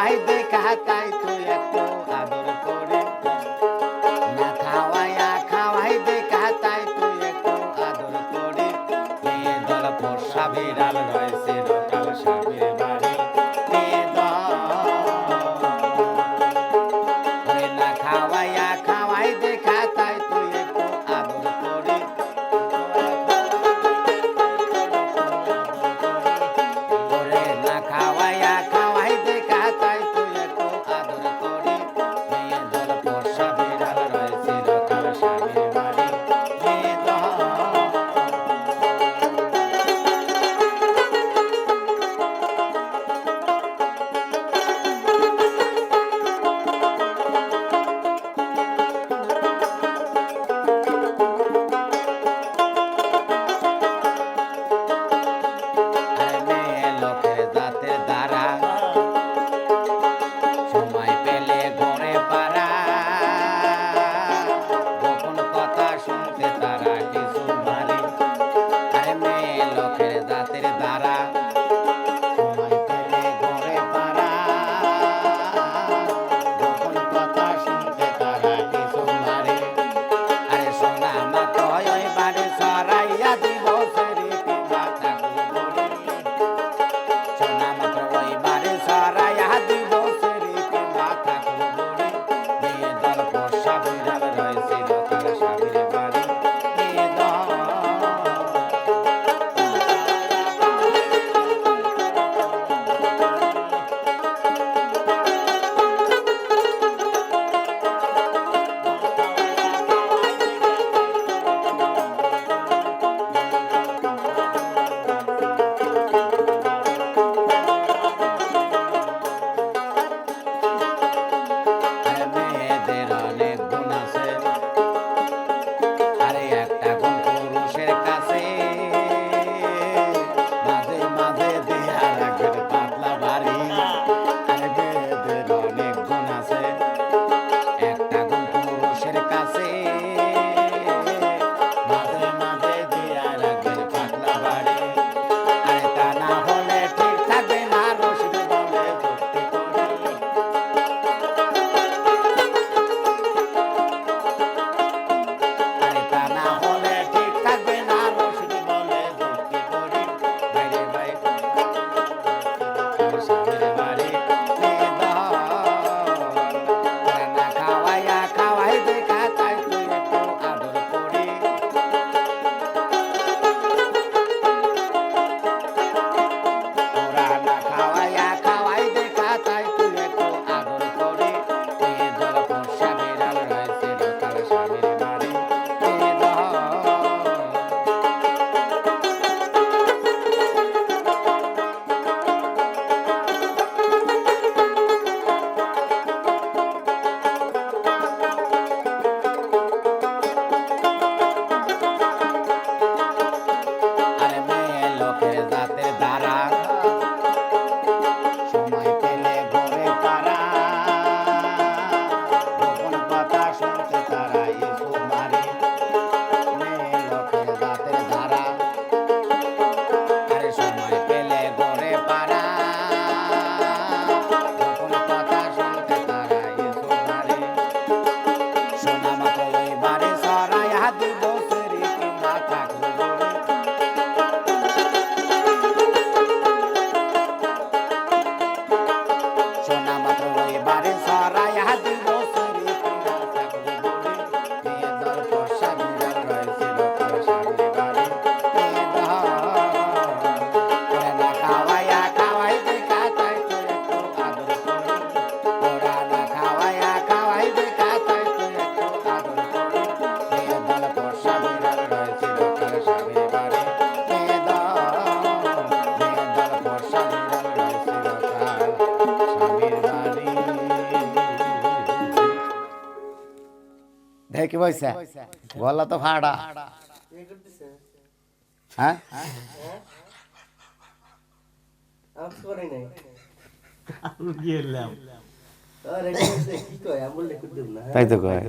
corre, vem cá, tá, Para ya de vos এ কি পয়সা গলা তো ফাড়া হ্যাঁ? তাই তো কয়।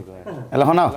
হ্যালো শোনাও।